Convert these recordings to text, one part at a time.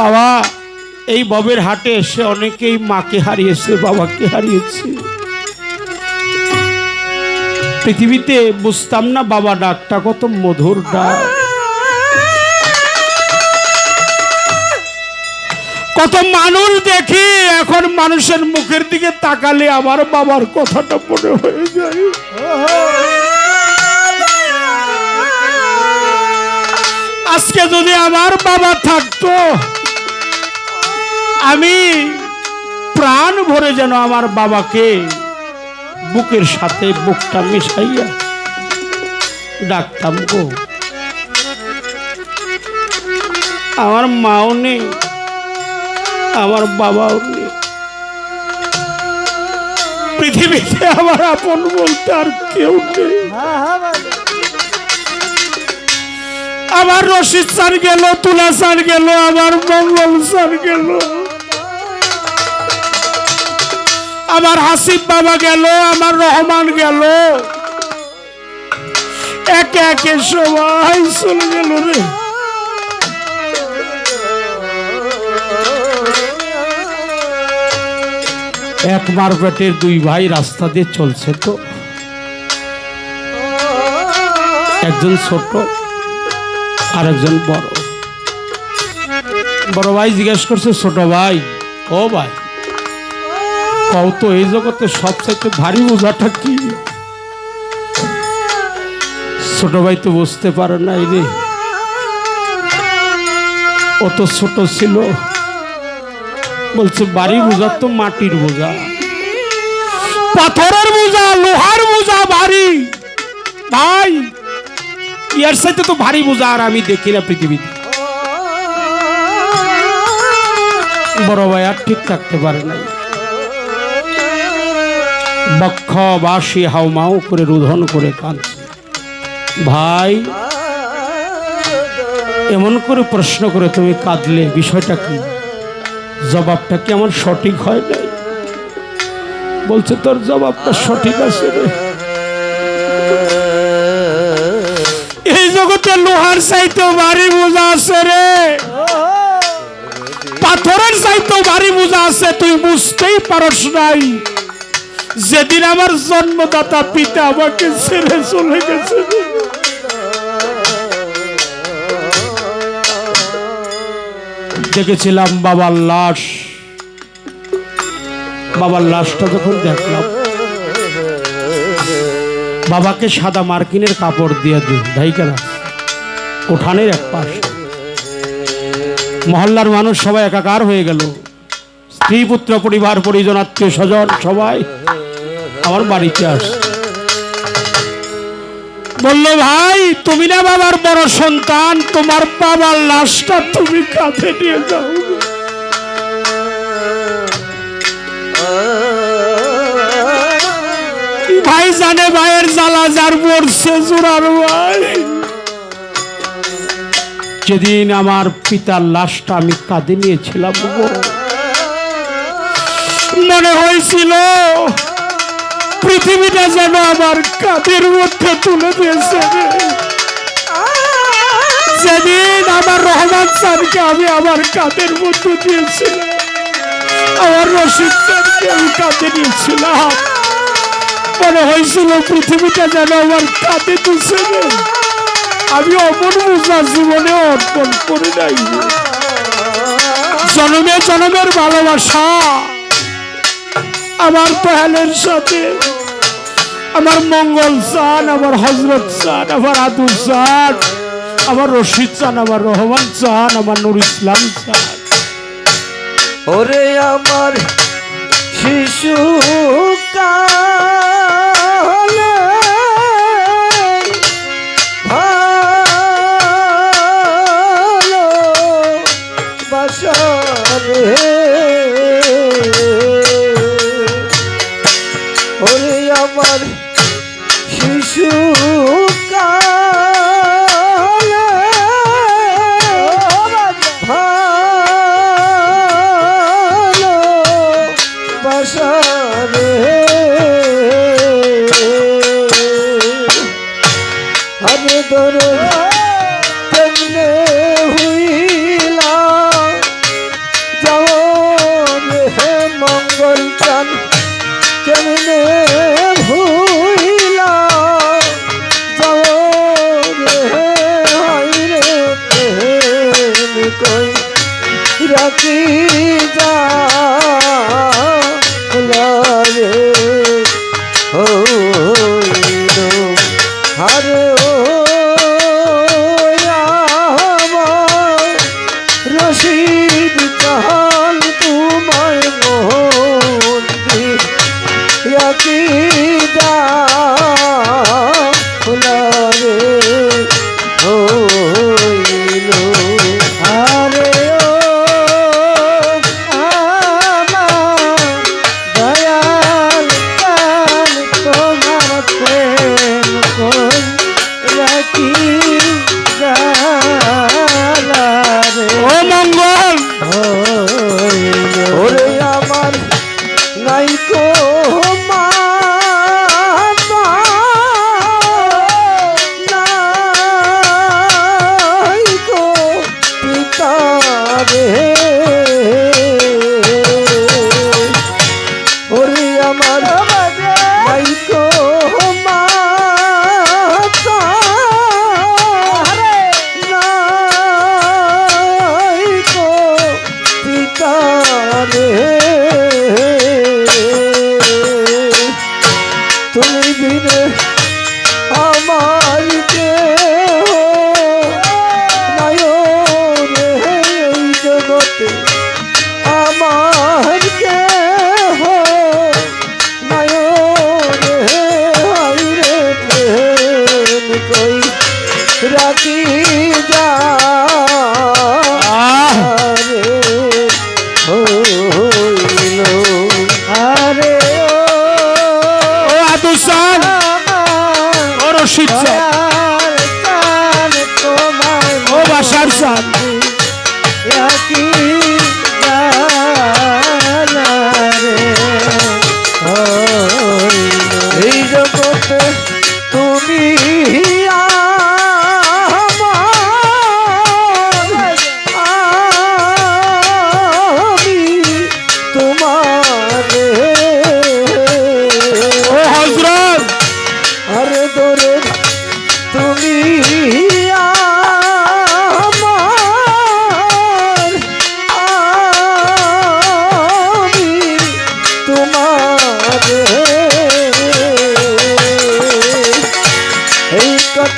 বাবা, এই ববের হাটে এসে অনেকেই মাকে হারিয়েছে, বাবাকে হারিয়েছে। পৃথিবীতে বুঝতাম না বাবা ডাকটা কত মধুর ডাক। কত মানুষ দেখি এখন মানুষের মুখের দিকে তাকালে আমার বাবার কথাটা মনে হয়ে যায়। আজকে যদি আমার বাবা থাকতো আমি প্রাণ ভরে যেন আমার বাবাকে বুকের সাথে বুকটা মিশাইয়া ডাকতাম গো। আমার মাও নেই, আমার বাবাও নেই। পৃথিবীতে আমার আপন বলতে আর কেউ নেই। আমার রশিদ স্যার গেল, তুলা স্যার গেল, আমার মঙ্গল স্যার গেল। আমার হাসিব বাবা গেল, আমার রহমান গেল। একে একে সবাই চলে গেল রে। এক মারপেটের দুই ভাই রাস্তা দিয়ে চলছে তো। একজন ছোট আর একজন বড়। বড় ভাই জিজ্ঞেস করছে, ছোট ভাই, ও ভাই। কও তো, এই জগতে সবচাইতে ভারী বোঝাটা কি? ছোট ভাই তো বুঝতে পারে নাই রে। ও তো ছোট ছিল। বলছে বাড়ি বোঝা তো মাটির বোঝা। পাথরের বোঝা, লোহার বোঝা ভারী। ভাই ইয়ার সাথে তো ভারী বোঝা আর আমি দেখি না পৃথিবীতে। বড় ভাই আর ঠিক থাকতে পারে নাই। বক্ষ বাসি হাউমাউ করে রুধন করে কাঁদছে ভাই, এমন করে প্রশ্ন করে তুমি কাঁদলে, বিষয়টা কি? জবাবটা কি আমার সঠিক হয় নাই? বলছে, তোর জবাবটা সঠিক আছে এই জগতে লোহার চাইতেও ভারী বোঝা আছে রে। পাথরের চাইতেও ভারী বোঝা আছে, তুই বুঝতেই পারস নাই। যেদিন আমার জন্মদাতা পিতা আমাকে ছেড়ে চলে গেছে। দেখেছিলাম বাবার লাশ। বাবার লাশটা যখন দেখলাম, বাবাকে সাদা মার্কিনের কাপড় দিয়ে দিই ঢাইকারা উঠানের এক পাশ। মহল্লার মানুষ সবাই একাকার হয়ে গেল। স্ত্রী, পুত্র, পরিবার, পরিজন, আত্মীয় স্বজন সবাই আমার বাড়িতে আস। বলল, ভাই, তুমি না বাবার বড় সন্তান, তোমার বাবার লাশটা তুমি কাঁধে নিয়ে যাও। ভাই জানে ভাইয়ের জ্বালা, যার পড়ছে জোরার ভাই। যেদিন আমার পিতার লাশটা আমি কাঁধে নিয়েছিলাম মনে হয়েছিল পৃথিবীটা যেন আমার কাঁধের মধ্যে তুলে দিয়েছে। যেদিন আমার রহমান স্যারকে আমি আমার কাঁধের মধ্যে দিয়েছিলাম, আমার রশিদ স্যারকে আমি কাঁধে নিয়েছিলাম মনে হয়েছিল পৃথিবীটা যেন আমার কাঁধে রে। আমি অমন বুঝা জীবনে অর্পণ করে নাই জনমে জনমের ভালোবাসা আমার পেহালের সাথে, আমার মঙ্গল চান, আমার হজরত চান, আমার আদু চান, আমার রশিদ চান, আমার রহমান চান, আমার নুর ইসলাম চান। ওরে আমার শিশু কালে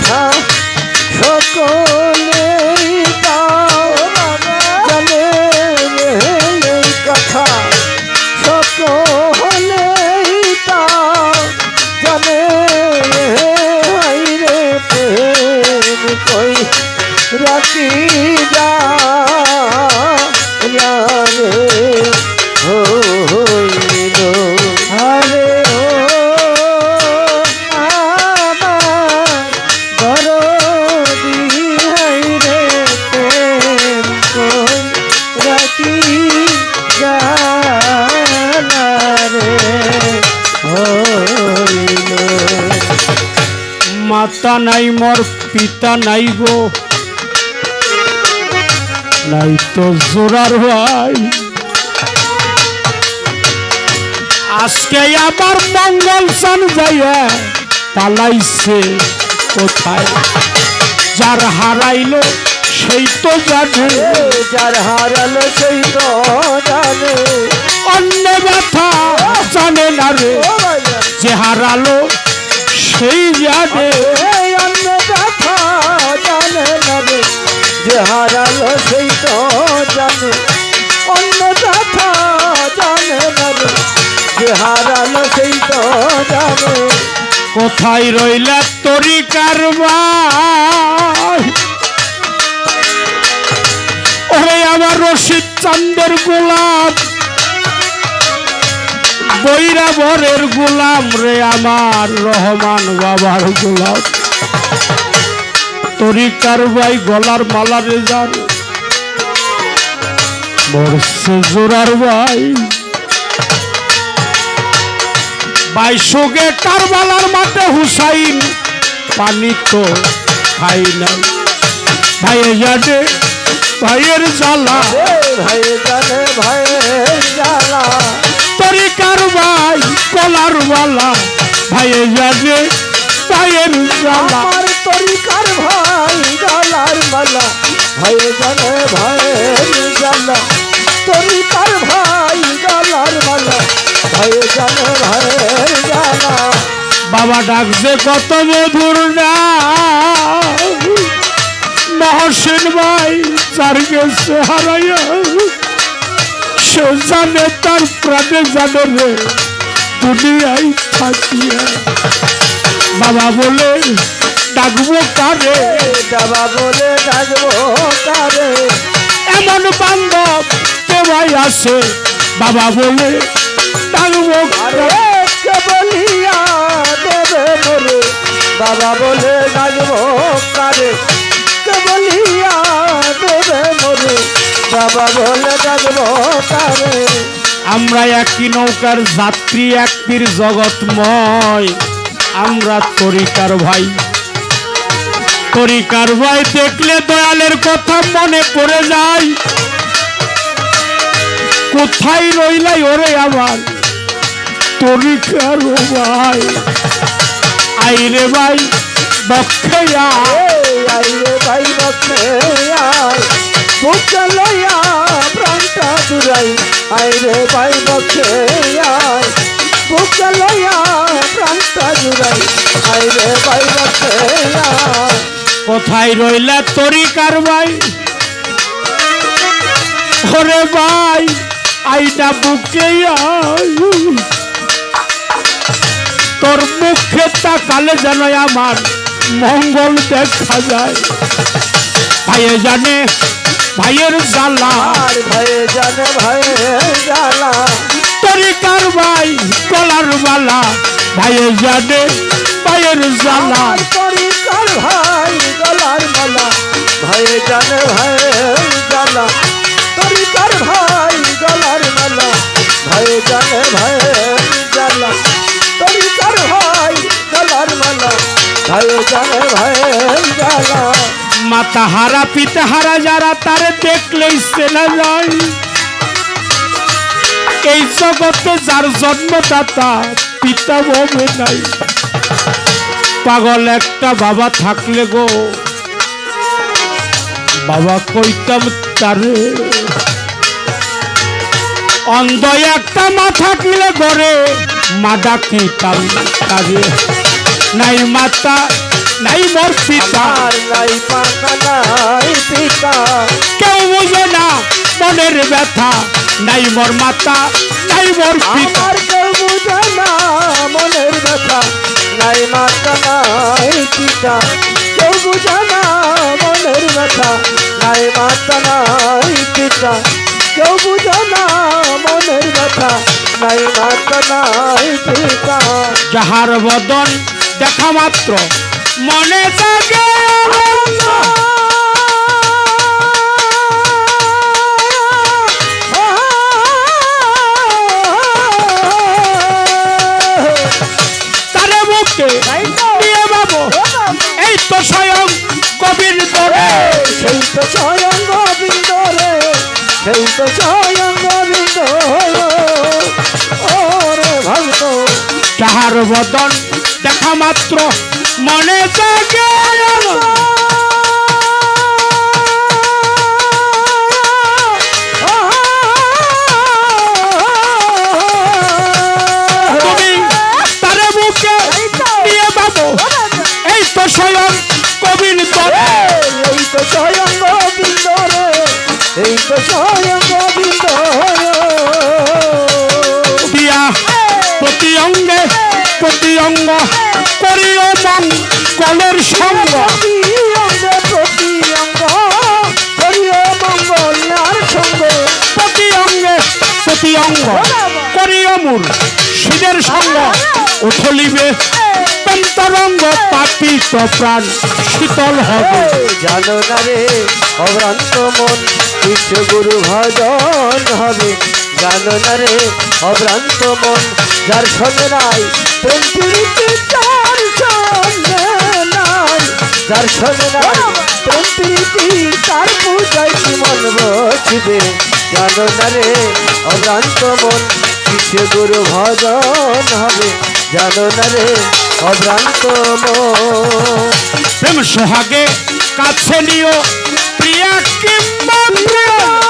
था মাতা নাই মোর পিতা নাই গো। নাই তো জোরার ভাই। আজকে আবার মঙ্গল চান যাইয়া পালাইছে কোথায়? যার হারাইলো সেই তো জানে। যার হারালো সেই তো জানে। অন্য ব্যথা জানে না রে। যে হারালো সেই জানে। যে হারালো সেই তো জানে, অন্য ব্যথা জানে না যে হারালো সেই তো জানে। কোথায় রইলা তরি কারবার? ওরে আমার রশিদ চান্দের গোলাম বৈরাবরের গোলাম রে আমার রহমান বাবার গোলাম তরিকার ভাই গলার মালা রে যান মরছে জোরার ভাই। বাইশোকে কারবালার মাঠে হুসাইন, পানি তো খাই নাই। ভাইয়ে জানে, ভাইয়ের জ্বালা। ভাই জানে ভাই জ্বালা তরিকার ভাই কলার বালা ভাইয়ে জানে, ভাইয়ের জ্বালা। তরিকার ভাই গলার মালা ভয়ে জানে ভয়ের জ্বালা। তরিকার ভাই গলার মালা ভয়ে জানে জ্বালা। বাবা ডাকছে, কত মধুর না। মহসেন ভাই যার গেছে হারাইয়া সে জানে তার প্রাণে জানে রে, দুনিয়ায় থাকিয়া। বাবা বলে ডাকবো কারে? দাবা বলে ডাকবো কারে? এমন বান্ধব কে ভাই আছে বাবা বলে ডাকবো কারে? বলিয়া দেবে মোরে? বাবা বলে ডাকবো কারে? বলিয়া দেবে মোরে? বাবা বলে ডাকবো কারে? আমরা একই নৌকার যাত্রী একটির জগৎময়। আমরা তরিকার ভাই। তরিকার ভাই দেখলে দয়ালের কথা মনে পড়ে যায়। কোথায় রইলাই ওরে আমার তরিকার ভাই আইরে ভাই, বক্ষে আইরে ভাই বসে আয়। বুকে লইয়া প্রাণটা জুড়াই। আইরে ভাই বসে আয়। বুকে প্রাণটা জুড়াই। আইরে ভাই কোথায় রইলা তরিকার ভাই ওরে ভাই আইনা বুকে আয়। তোর মুখে তাকালে যেন আমার মঙ্গল দেখা যায়। ভাইয়ে জানে ভাইয়ের জ্বালা। ভাইয়ে জানে ভয়ে জ্বালা। তরিকার ভাই কলার বালা ভাইয়ে জানে ভাইয়ের জ্বালা। পরিকার ভাই মালা ভয়ে জানে ভয়ে জ্বালা তরিকার ভাই গলার মালা? ভয়ে জানে ভয়ে জ্বালা তরিকার ভাই গলার মালা? ভয়ে জানে ভয়ে জ্বালা মাতা হারা পিতা হারা যারা, তারে দেখলেই চেনা যায়। এই জগতে যার জন্মদাতা, পিতা ববে নাই। পাগল একটা বাবা থাকলে গো বাবা কইতাম তারে? অন্ধ একটা মা থাকলে গরে মা ডাকিতাম তারে? নাই মাতা নাই মোর পিতা। নাই পাকা নাই পিতা। কেউ বুঝে না মনের ব্যথা। নাই মোর মাতা নাই মোর পিতা। কেউ বুঝে না মনের ব্যথা। নাই মাতা নাই পিতা। কেউ বুঝে না মনের ব্যথা, নাই মাতা নাই পিতা। কেউ বুঝে না মনের ব্যথা, নাই মাতা নাই পিতা। যাহার বদন দেখা মাত্র, মনে থাকে তারে মুখে এই তো স্বয়ং গোবিন্দ দরে সেই তো স্বয়ং গোবিন্দ রে সেই তো স্বয়ং গোবিন্দ ওরে ভক্ত। যাহার বদন দেখা মাত্র মনে থাকে স্বয়ং দরে এই তো স্বয়ং গোবিন্দ রে। এই তো স্বয়ং গোবিন্দ দিয়া প্রতি অঙ্গে প্রতি অঙ্গ করিও মন কলের প্রতি অঙ্গে সঙ্গ। প্রতি অঙ্গে প্রতি অঙ্গ করিও মূর শিবের সঙ্গ উঠলিবে তন্তরঙ্গ পাপিত প্রাণ, শীতল হবে। জানো না রে, অভ্রান্ত মন বিশ্ব গুরু ভজন হবে। জানো না রে, অভ্রান্ত মন, যার সঙ্গে নাই, প্রেম প্রীতি যার সঙ্গে নাই। যার সঙ্গে নাই, প্রেম প্রীতি তার পূজায় মন বসবে। জানো না রে, অভ্রান্ত মন বিশ্ব গুরু ভজন হবে? জানো না রে, অভ্রান্ত প্রেম সোহাগে, কাছে নিও, প্রিয়া কিংবা প্রিয়।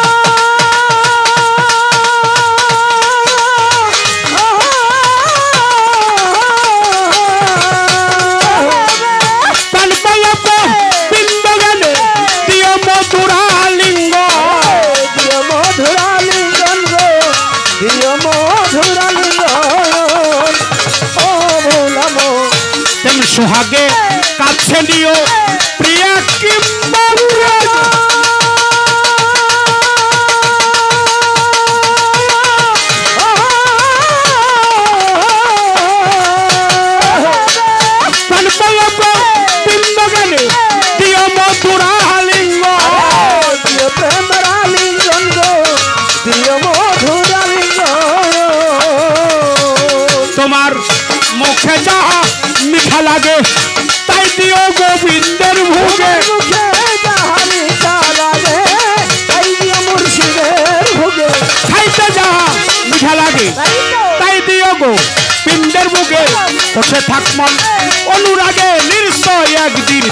সোহাগে কাছে নিও। প্রিয়া কিংবা লাগে তাই দিও গোবিন্দের ভোগে মুখে যাহারি চালাবে তাই দিয়ে মুর্শিদের ভোগে খাইতে যাহা মিঠা লাগে তাই দিও গো পিণ্ডের বুকে বসে থাকমন অনুরাগে নিশ্চয় একদিন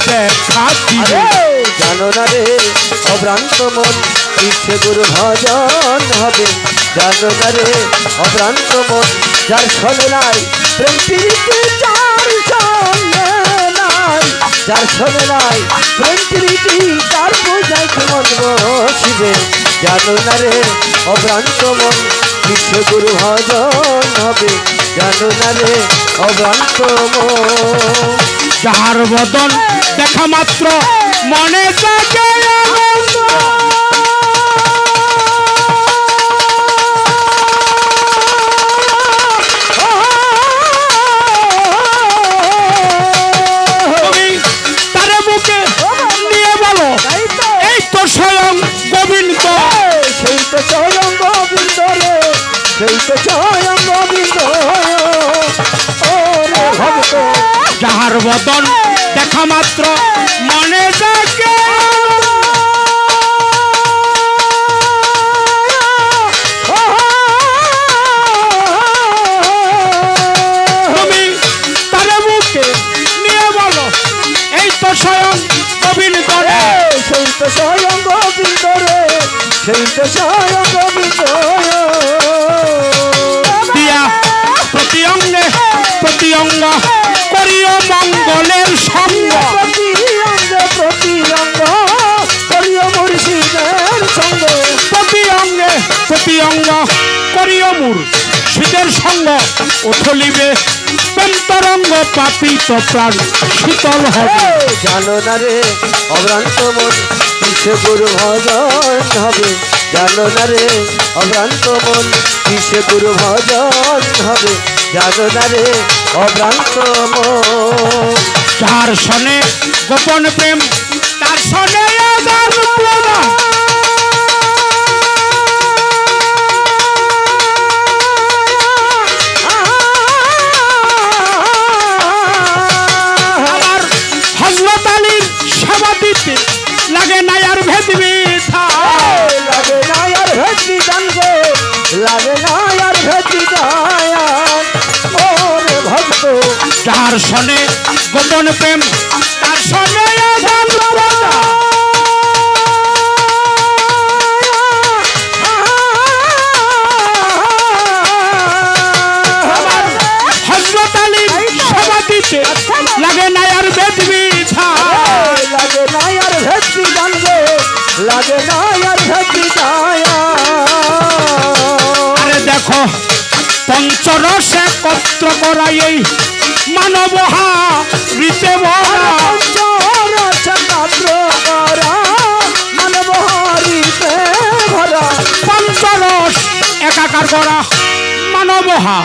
জানো না রে অভ্রান্ত মন ইচ্ছে গুরু ভজন হবে। জানো না রে অভ্রান্ত মন যার নাই প্রেম যার সনে নাই প্রেম প্রীতি, তার পূজায় মন বসিবে জানো না রে, অভ্রান্ত মন ইচ্ছে গুরু ভজন হবে। জানো না রে, অভ্রান্ত মন। যাহার বদন দেখা মাত্র মনে বদন দেখা মাত্র মনে জাগে তুমি তার এই তো স্বয়ং গোবিন্দ রে। সেই তো গোবিন্দ রে সঙ্গ উঠলিবে পেন্তরঙ্গ পাপিত প্রাণ। শীতল হবে। জানো না রে অভ্রান্ত মন কিসে গুরু ভজন হবে? জানো না রে অভ্রান্ত মন কিসে গুরু ভজন হবে? জানো না রে অভ্রান্ত মন। যার সনে গোপন প্রেম তার সনে দিতে লাগে না আর ভেদ মিঠা। লাগে না আর ভেটি দান গো লাগে না আর ভেটি দায়ান ও রে ভক্ত তার সনে গোপন প্রেম তার সনে একত্র করা এই মানবহা রীতে ভরা পঞ্চরস একাকার করা মানবহা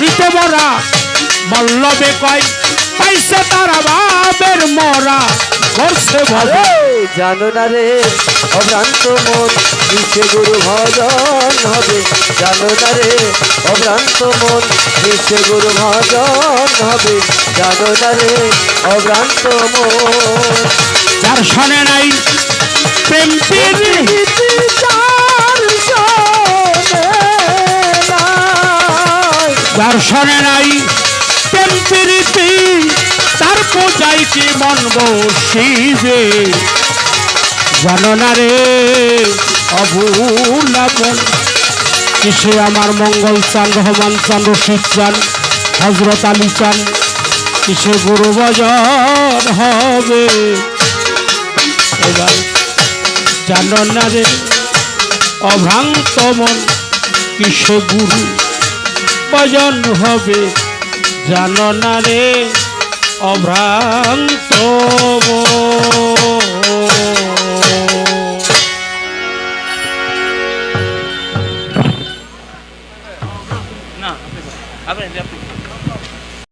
রীতে ভরা বল্লভে কয় পাইছে তারা বাবের মরা। করছে ভবে জানো না রে অভ্রান্ত মন নিচে গুরু ভজন হবে। জানো না রে অভ্রান্ত মন নিচে গুরু ভজন হবে। জানো না রে অভ্রান্ত মন। যার শোনে নাই প্রেম যার শোনে নাই প্রীতি তার পূজাই কি মন বসিবে জানো না রে, অভুলা মন, কিসে আমার মঙ্গল চান, রহমান চান, রশিদ চান হজরত আলী চান, কিসে গুরু বাজার হবে? এবার জানো না রে, অভ্রান্ত মন, কিসে গুরু হবে? জানো না রে অভ্রান্ত